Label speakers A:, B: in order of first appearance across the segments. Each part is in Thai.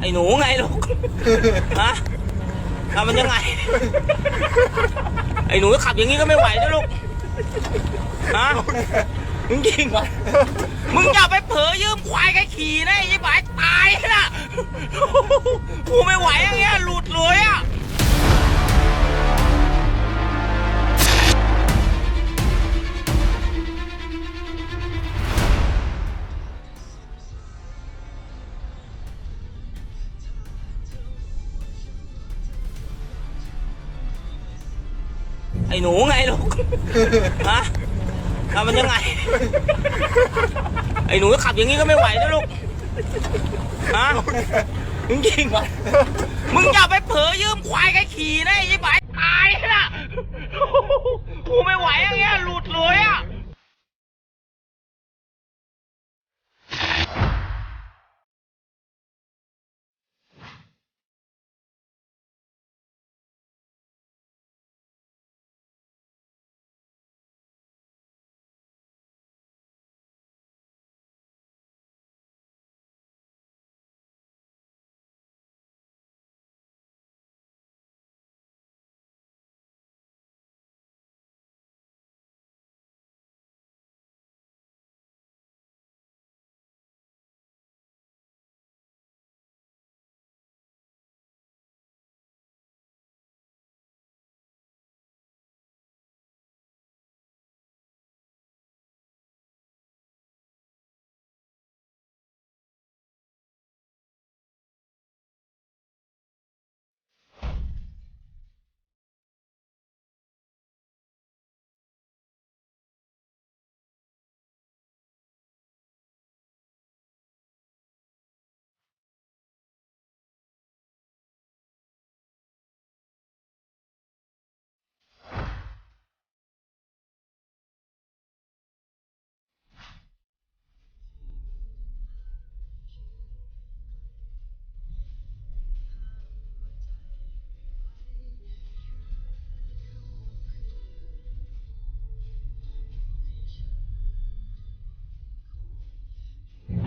A: ไอ้หนูไงลูก ฮะทำมันยังไง ไอ้หนูขับอย่างนี้ก็ไม่ไหวนะลูก ฮะมึงจริงวะมึงอย่าไปเผลอยืมควายใครขี่นะไอ้ยี่บายตายนะกูไม่ไหวอย่างเงี้ยหลุด ไอ้หนูไงลูก ฮะทำมันยังไง ไอ้หนูขับอย่างนี้ก็ไม่ไหวนะลูก ฮะมึงจริงวะมึงอย่าไปเผลอยืมควายใครขี่นะไอ้ยี่บา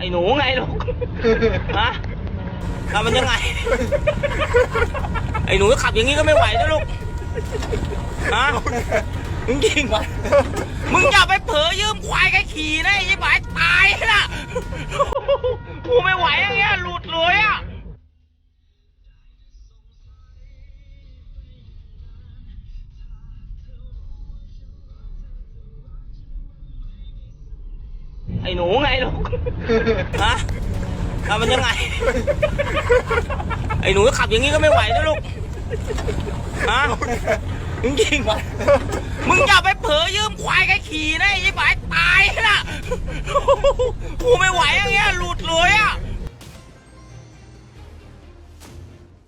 A: อ้หนูไงลูก ฮะทำมันยังไง ไอ้หนูขับอย่างนี้ก็ไม่ไหวนะลูก ฮะมึงจริงวะมึงอย่าไปเผลอยืมควายใครขี่นะไอ้ยี่บายตายนะ ไอ้หนูไงลูกฮะทำมันยังไง ไอ้หนูขับอย่างนี้ก็ไม่ไหวนะลูกฮะมึงจริงวะมึงอย่าไปเผลอยืมควายใครขี่นะไอ้ยี่บายตายนะกูไม่ไหวอย่างเงี้ยหลุดเลย